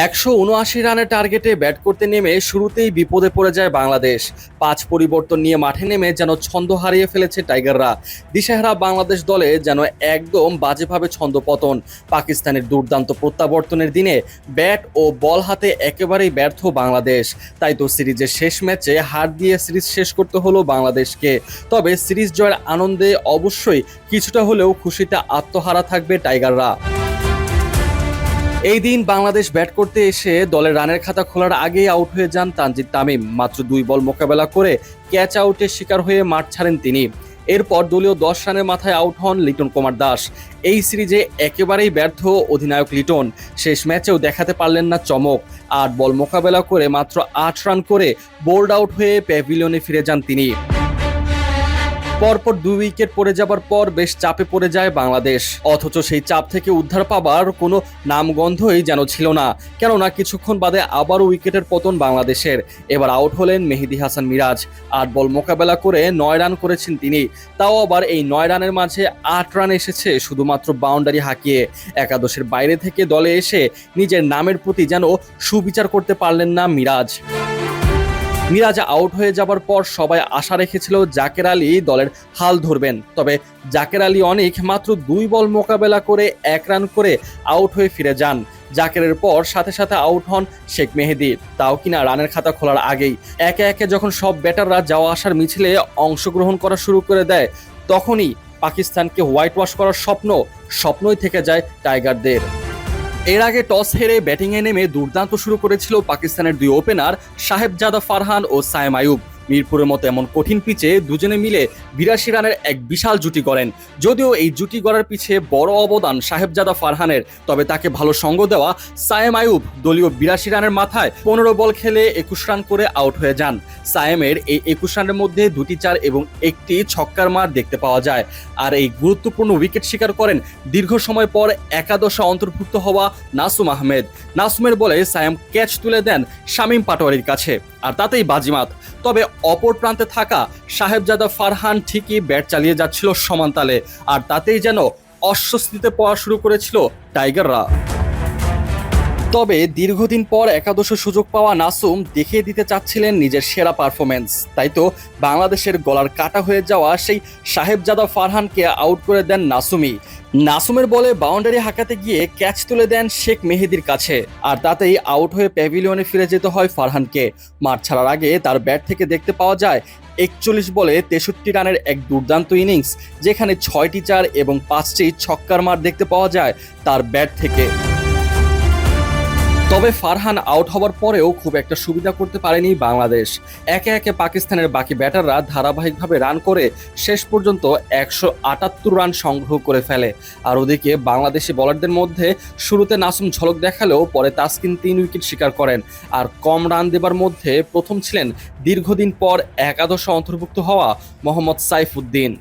একশো উনআশি রানের টার্গেটে ব্যাট করতে নেমে শুরুতেই বিপদে পড়ে যায় বাংলাদেশ। পাঁচ পরিবর্তন নিয়ে মাঠে নেমে যেন ছন্দ হারিয়ে ফেলেছে টাইগাররা। দিশেহারা বাংলাদেশ দলে যেন একদম বাজেভাবে ছন্দপতন পাকিস্তানের দুর্দান্ত প্রত্যাবর্তনের দিনে ব্যাট ও বল হাতে একেবারেই ব্যর্থ বাংলাদেশ। তাই তো সিরিজের শেষ ম্যাচে হার দিয়ে সিরিজ শেষ করতে হলো বাংলাদেশকে। তবে সিরিজ জয়ের আনন্দে অবশ্যই কিছুটা হলেও খুশিতে আত্মহারা থাকবে টাইগাররা। এই দিন বাংলাদেশ ব্যাট করতে এসে দলের রানের খাতা খোলার আগেই আউট হয়ে যান তানজিদ তামিম। মাত্র দুই বল মোকাবেলা করে ক্যাচ আউটের শিকার হয়ে মাঠ ছাড়েন তিনি। এরপর দলীয় দশ রানের মাথায় আউট হন লিটন কুমার দাস। এই সিরিজে একেবারেই ব্যর্থ অধিনায়ক লিটন। শেষ ম্যাচেও দেখাতে পারলেন না চমক। আট বল মোকাবেলা করে মাত্র আট রান করে বোল্ড আউট হয়ে প্যাভিলিয়নে ফিরে যান তিনি। পরপর দুই উইকেট পড়ে যাবার পর বেশ চাপে পড়ে যায় বাংলাদেশ। অথচ সেই চাপ থেকে উদ্ধার পাবার কোনো নামগন্ধই যেন ছিল না। কেননা কিছুক্ষণ বাদে আবারও উইকেটের পতন বাংলাদেশের। এবার আউট হলেন মেহেদি হাসান মিরাজ। আট বল মোকাবেলা করে নয় রান করেছেন তিনি। তাও আবার এই নয় রানের মাঝে আট রান এসেছে শুধুমাত্র বাউন্ডারি হাঁকিয়ে। একাদশের বাইরে থেকে দলে এসে নিজের নামের প্রতি যেন সুবিচার করতে পারলেন না মিরাজ। মিরাজ আউট হয়ে যাবার পর সবাই আশা রেখেছিল জাকের আলী দলের হাল ধরবেন। তবে জাকের আলী অনেক মাত্র দুই বল মোকাবেলা করে এক রান করে আউট হয়ে ফিরে যান। জাকেরের পর সাথে সাথে আউট হন শেখ মেহেদি। তাও কিনা রানের খাতা খোলার আগেই। একে একে যখন সব ব্যাটাররা যাওয়া আসার মিছিলে অংশগ্রহণ করা শুরু করে দেয়, তখনই পাকিস্তানকে হোয়াইট ওয়াশ করার স্বপ্ন, স্বপ্নই থেকে যায় টাইগারদের। এর আগে টস হেরে ব্যাটিংয়ে নেমে দুর্দান্ত শুরু করেছিল পাকিস্তানের দুই ওপেনার সাহেবজাদা ফারহান ও সায়েম আয়ুব। মিরপুরের মতো এমন কঠিন পিচে দুজনে মিলে বিরাশি রানের এক বিশাল জুটি করেন যদিও এই জুটি গড়ার পিছে বড় অবদান সাহেবজাদা ফারহানের, তবে তাকে ভালো সঙ্গ দেওয়া সায়েম আয়ুব দলীয় বিরাশি রানের মাথায় পনেরো বল খেলে একুশ রান করে আউট হয়ে যান। সায়েমের এই একুশ রানের মধ্যে দুটি চার এবং একটি ছক্কার মার দেখতে পাওয়া যায়। আর এই গুরুত্বপূর্ণ উইকেট শিকার করেন দীর্ঘ সময় পর একাদশে অন্তর্ভুক্ত হওয়া নাসুম আহমেদ। নাসুমের বলে সায়েম ক্যাচ তুলে দেন শামীম পাটোয়ারির কাছে। আর তাতেই বাজিমাত। তবে অপর প্রান্তে থাকা সাহেবজাদা ফারহান ঠিকই ব্যাট চালিয়ে যাচ্ছিল সমানতালে আর তাতেই যেন অস্বস্তিতে পড়া শুরু করেছিল টাইগাররা। তবে দীর্ঘদিন পর একাদশ সুযোগ পাওয়া নাসুম দেখিয়ে দিতে চাচ্ছিলেন নিজের সেরা পারফরমেন্স তাই তো বাংলাদেশের গলার কাটা হয়ে যাওয়া সেই সাহেবজাদা ফারহানকে আউট করে দেন নাসুমি নাসুমের বলে বাউন্ডারি হাঁকাতে গিয়ে ক্যাচ তুলে দেন শেখ মেহেদির কাছে। আর তাতেই আউট হয়ে প্যাভিলিয়নে ফিরে যেতে হয় ফারহানকে। মাঠ ছাড়ার আগে তার ব্যাট থেকে দেখতে পাওয়া যায়, একচল্লিশ বলে তেষট্টি রানের এক দুর্দান্ত ইনিংস, যেখানে ছয়টি চার এবং পাঁচটি ছক্কার মার দেখতে পাওয়া যায় তার ব্যাট থেকে। তবে ফারহান আউট হওয়ার পরেও খুব একটা সুবিধা করতে পারেনি বাংলাদেশ। একে একে পাকিস্তানের বাকি ব্যাটাররা ধারাবাহিকভাবে রান করে শেষ পর্যন্ত একশো আটাত্তর রান সংগ্রহ করে ফেলে। আর ওদিকে বাংলাদেশি বলারদের মধ্যে শুরুতে নাসুম ঝলক দেখালেও পরে তাসকিন তিন উইকেট শিকার করেন। আর কম রান দেবার মধ্যে প্রথম ছিলেন দীর্ঘদিন পর একাদশে অন্তর্ভুক্ত হওয়া মোহাম্মদ সাইফুদ্দিন।